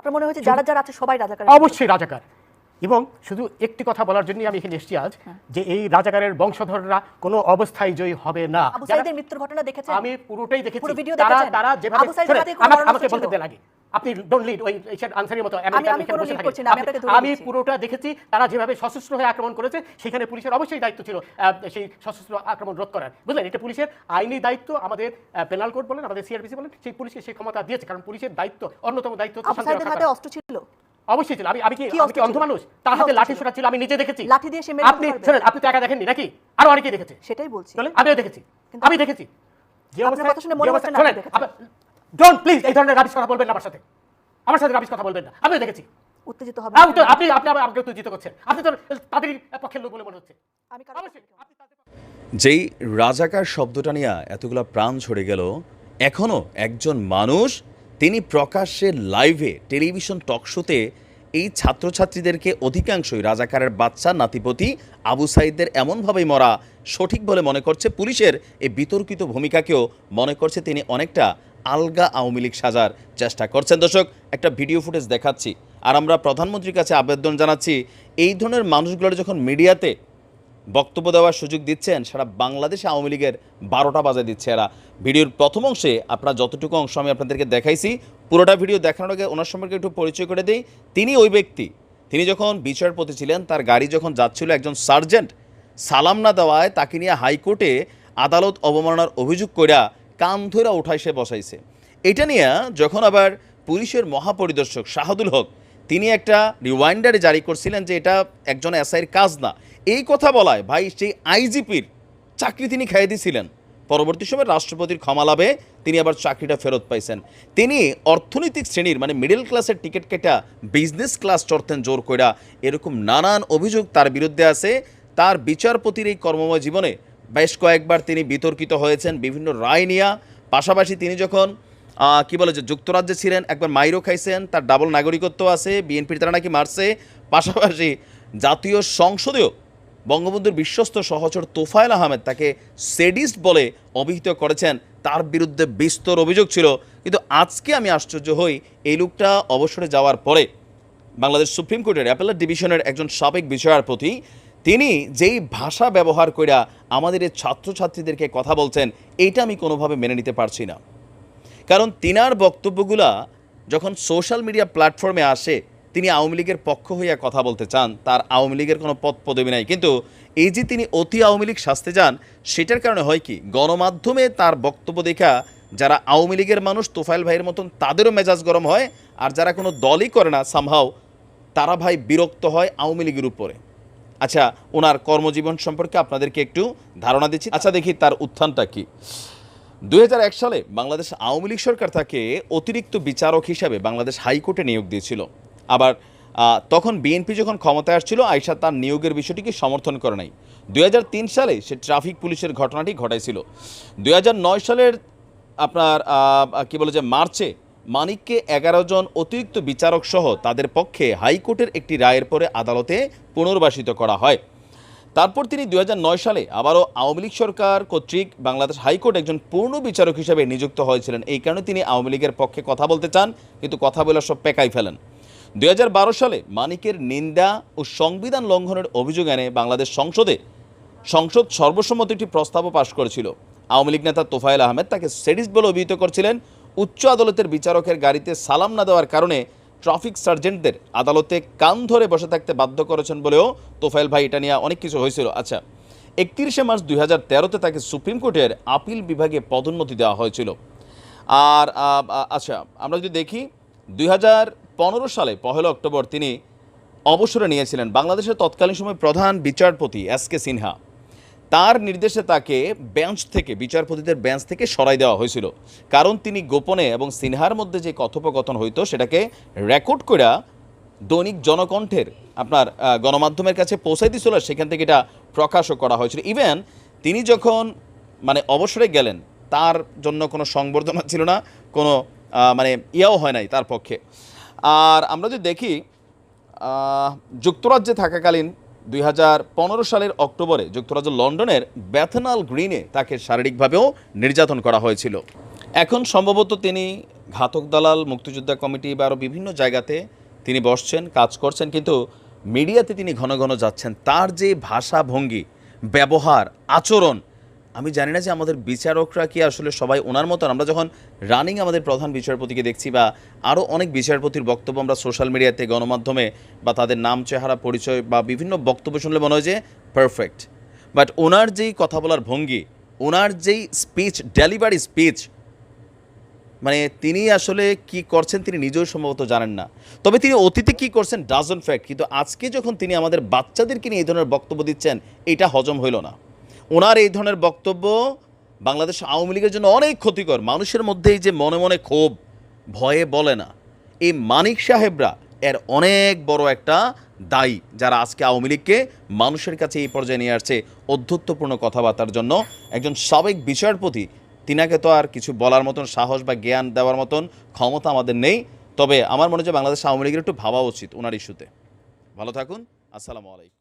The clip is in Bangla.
আপনার মনে হচ্ছে যারা যারা আছে সবাই রাজাকার অবশ্যই রাজাকার। এবং শুধু একটি কথা বলার জন্য আমি এখানে এসেছি আজ হ্যাঁ। যে এই রাজাকারের বংশধররা কোনো অবস্থায় জয়ী হবে না। আবু সাইদের মৃত্যুর ঘটনা দেখেছেন? আমি পুরোটাই দেখেছি। তারা তারা যেভাবে আমাকে- বলতে ছিল? আপনি ডোন্ট লিড ওই আনসারের মতো আমি পুরোটা দেখেছি তারা যেভাবে সশস্ত্র হয়ে আক্রমণ করেছে সেখানে পুলিশের অবশ্যই দায়িত্ব ছিল সেই সশস্ত্র আক্রমণ রোধ করার। বুঝলেন? এটা পুলিশের আইনি দায়িত্ব আমাদের পেনাল কোড বলেন আমাদের সিআরপিসি বলেন সেই পুলিশকে সেই ক্ষমতা দিয়েছে কারণ পুলিশের দায়িত্ব অন্যতম দায়িত্ব হচ্ছে অস্ত্র ছিল? অবশ্যই ছিল। আমি আমি কি আমি কি অন্ধ মানুষ? তার হাতে লাঠি? ছোটা ছিল আমি নিজে দেখেছি। লাঠি দিয়ে সে মেরে আপনি? শোনেন আপনি তো একা দেখেননি নাকি? আরও অনেকেই দেখেছে। সেটাই বলছি। আমিও দেখেছি। আমি দেখেছি। যে কথা শুনে মনে হচ্ছে না। ডোন্ট প্লিজ এই ধরনের রাবিশ কথা বলবেন না আমার সাথে। আমার সাথে রাবিশ কথা বলবেন না। আমিও দেখেছি। উত্তেজিত হবে আপনি তো- আপনি আপনি আমাকে উত্তেজিত করছেন। আপনি তো তাদের পক্ষের লোক বলে মনে হচ্ছে। আমি কারও আপনি তাদের যেই রাজাকার শব্দটা নিয়ে এতগুলা প্রাণ ঝরে গেল এখনও একজন মানুষ তিনি প্রকাশ্যে লাইভে টেলিভিশন টক শোতে এই ছাত্রছাত্রীদেরকে অধিকাংশই রাজাকারের বাচ্চা নাতিপতি আবু সাইদদের এমনভাবেই মরা সঠিক বলে মনে করছে পুলিশের। এই বিতর্কিত ভূমিকাকেও মনে করছে তিনি অনেকটা আলগা আওয়ামী লীগ সাজার চেষ্টা করছেন। দর্শক, একটা ভিডিও ফুটেজ দেখাচ্ছি। আর আমরা প্রধানমন্ত্রীর কাছে আবেদন জানাচ্ছি, এই ধরনের মানুষগুলোর যখন মিডিয়াতে বক্তব্য দেওয়ার সুযোগ দিচ্ছেন, সারা বাংলাদেশে আওয়ামী লীগের বারোটা বাজে দিচ্ছে এরা। ভিডিওর প্রথম অংশে আপনারা যতটুকু অংশ আমি আপনাদেরকে দেখাইছি, পুরোটা ভিডিও দেখানোর আগে ওনার সম্পর্কে একটু পরিচয় করে দিই। তিনি ওই ব্যক্তি। তিনি যখন বিচারপতি ছিলেন, তার গাড়ি যখন যাচ্ছিল একজন সার্জেন্ট, সালাম না দেওয়ায় তাকে নিয়ে হাইকোর্টে আদালত অবমাননার অভিযোগ কইরা কান ধরে উঠায় সে বসাইছে। এটা নিয়ে যখন আবার পুলিশের মহাপরিদর্শক শাহাদুল হক, তিনি একটা রিওয়াইন্ডারে জারি করছিলেন যে এটা একজন এসআইয়ের কাজ না। এই কথা বলায় ভাই সেই আইজিপির চাকরি তিনি খাইয়ে দিয়েছিলেন পরবর্তী সময় রাষ্ট্রপতির ক্ষমা লাভে তিনি আবার চাকরিটা ফেরত পাইছেন। তিনি অর্থনৈতিক শ্রেণির মানে মিডল ক্লাসের টিকিট কেটা বিজনেস ক্লাস চড়তেন জোর কইরা। এরকম নানান অভিযোগ তার বিরুদ্ধে আছে। তার বিচারপতির এই কর্মময় জীবনে বেশ কয়েকবার তিনি বিতর্কিত হয়েছেন বিভিন্ন রায় নিয়া। পাশাপাশি তিনি যখন কি বলে যে যুক্তরাজ্যে ছিলেন, একবার মাইরও খাইছেন, তার ডাবল নাগরিকত্ব আছে, বিএনপির তারা নাকি মারছে। পাশাপাশি জাতীয় সংসদেও বঙ্গবন্ধুর বিশ্বস্ত সহচর তোফায়েল আহমেদ তাকে সেডিস্ট বলে অভিহিত করেছেন। তার বিরুদ্ধে বিস্তর অভিযোগ ছিল। কিন্তু আজকে আমি আশ্চর্য হই, এই লোকটা অবসরে যাওয়ার পরে বাংলাদেশ সুপ্রিম কোর্টের অ্যাপেলার ডিভিশনের একজন সাবেক বিচারপতি তিনি যেই ভাষা ব্যবহার কইরা আমাদের এই ছাত্রছাত্রীদেরকে কথা বলছেন, এইটা আমি কোনোভাবে মেনে নিতে পারছি না। কারণ তিনার বক্তব্যগুলা যখন সোশ্যাল মিডিয়া প্ল্যাটফর্মে আসে, তিনি আওয়ামী লীগের পক্ষ হইয়া কথা বলতে চান, তার আওয়ামী লীগের কোনো পদ পদবি নাই। কিন্তু এই যে তিনি অতি আওয়ামী লীগ শাস্তে যান, সেটার কারণে হয় কি, গণমাধ্যমে তার বক্তব্য দেখা, যারা আওয়ামী লীগের মানুষ তোফাইল ভাইয়ের মতন তাদেরও মেজাজ গরম হয়, আর যারা কোনো দলই করে না সামহাও তারা ভাই বিরক্ত হয় আওয়ামী লীগের উপরে। আচ্ছা ওনার কর্মজীবন সম্পর্কে আপনাদেরকে একটু ধারণা দিচ্ছি। আচ্ছা দেখি তার উত্থানটা কি? দুই সালে বাংলাদেশ আওয়ামী লীগ সরকার তাকে অতিরিক্ত বিচারক হিসাবে বাংলাদেশ হাইকোর্টে নিয়োগ দিয়েছিল। আবার তখন বিএনপি যখন ক্ষমতায় আসছিল আয়সা তার নিয়োগের বিষয়টিকে সমর্থন করে নাই। দু হাজার তিন সালে সে ট্রাফিক পুলিশের ঘটনাটি ঘটাইছিল। দুই হাজার নয় সালের আপনার কি বলে যে মার্চে মানিককে এগারো জন অতিরিক্ত বিচারক সহ তাদের পক্ষে হাইকোর্টের একটি রায়ের পরে আদালতে পুনর্বাসিত করা হয়। তারপর তিনি দুই হাজার নয় সালে আবারও আওয়ামী লীগ সরকার কর্তৃক বাংলাদেশ হাইকোর্ট একজন পূর্ণ বিচারক হিসেবে নিযুক্ত হয়েছিলেন। এই কারণে তিনি আওয়ামী লীগের পক্ষে কথা বলতে চান, কিন্তু কথা বলে সব পেকাই ফেলেন। দুই হাজার বারো সালে মানিকের নিন্দা ও সংবিধান লঙ্ঘনের অভিযোগ এনে বাংলাদেশ সংসদে সংসদ সর্বসম্মত একটি প্রস্তাবও পাশ করেছিল। আওয়ামী লীগ নেতা তোফায়েল আহমেদ তাকে সেডিস বলে অভিহিত করছিলেন। উচ্চ আদালতের বিচারকের গাড়িতে সালাম না দেওয়ার কারণে ট্রাফিক সার্জেন্টদের আদালতে কান ধরে বসে থাকতে বাধ্য করেছেন বলেও তোফায়েল ভাই এটা নিয়ে অনেক কিছু হয়েছিল। আচ্ছা একত্রিশে মার্চ দুই হাজার তেরোতে তাকে সুপ্রিম কোর্টের আপিল বিভাগে পদোন্নতি দেওয়া হয়েছিল। আর আচ্ছা আমরা যদি দেখি, দুই হাজার পনেরো সালে পহেলা অক্টোবর তিনি অবসরে নিয়েছিলেন বাংলাদেশের তৎকালীন সময় প্রধান বিচারপতি এস কে সিনহা। তার নির্দেশে তাকে বেঞ্চ থেকে, বিচারপতিদের বেঞ্চ থেকে সরাই দেওয়া হয়েছিল। কারণ তিনি গোপনে এবং সিনহার মধ্যে যে কথোপকথন হইতো, সেটাকে রেকর্ড করে দৈনিক জনকণ্ঠের আপনার গণমাধ্যমের কাছে পৌঁছাই দিছিল, সেখান থেকে এটা প্রকাশও করা হয়েছিল। ইভেন তিনি যখন মানে অবসরে গেলেন, তার জন্য কোনো সংবর্ধনা ছিল না, কোনো মানে ইয়াও হয় নাই তার পক্ষে। আর আমরা যদি দেখি যুক্তরাজ্যে থাকাকালীন দুই হাজার পনেরো সালের অক্টোবরে যুক্তরাজ্য লন্ডনের ব্যাথনাল গ্রিনে তাকে শারীরিকভাবেও নির্যাতন করা হয়েছিল। এখন সম্ভবত তিনি ঘাতক দালাল, মুক্তিযোদ্ধা কমিটি বা আরও বিভিন্ন জায়গাতে তিনি বসছেন, কাজ করছেন, কিন্তু মিডিয়াতে তিনি ঘন ঘন যাচ্ছেন। তার যে ভাষা ভঙ্গি ব্যবহার, আচরণ আমি জানি না যে আমাদের বিচারকরা কি আসলে সবাই ওনার মতন। আমরা যখন রানিং আমাদের প্রধান বিচারপতিকে দেখছি বা আরও অনেক বিচারপতির বক্তব্য আমরা সোশ্যাল মিডিয়াতে গণমাধ্যমে বা তাদের নাম, চেহারা, পরিচয় বা বিভিন্ন বক্তব্য শুনলে মনে হয় যে পারফেক্ট বাট ওনার যেই কথা বলার ভঙ্গি, ওনার যেই স্পিচ ডেলিভারি স্পিচ মানে তিনি আসলে কি করছেন তিনি নিজেও সম্ভবত জানেন না। তবে তিনি অতীতে কি করছেন ডাজন ফ্যাক্ট কিন্তু আজকে যখন তিনি আমাদের বাচ্চাদেরকে নিয়ে এই ধরনের বক্তব্য দিচ্ছেন, এটা হজম হইল না। ওনার এই ধরনের বক্তব্য বাংলাদেশ আওয়ামী লীগের জন্য অনেক ক্ষতিকর। মানুষের মধ্যেই যে মনে মনে ক্ষোভ, ভয়ে বলে না। এই মানিক সাহেবরা এর অনেক বড় একটা দায়ী, যারা আজকে আওয়ামী লীগকে মানুষের কাছে এই পর্যায়ে নিয়ে আসছে অধ্যত্বপূর্ণ কথাবার্তার জন্য। একজন সাবেক বিচারপতি, তিনাকে তো আর কিছু বলার মতন সাহস বা জ্ঞান দেওয়ার মতন ক্ষমতা আমাদের নেই। তবে আমার মনে হয় বাংলাদেশ আওয়ামী লীগের একটু ভাবা উচিত ওনার ইস্যুতে। ভালো থাকুন, আসসালামু আলাইকুম।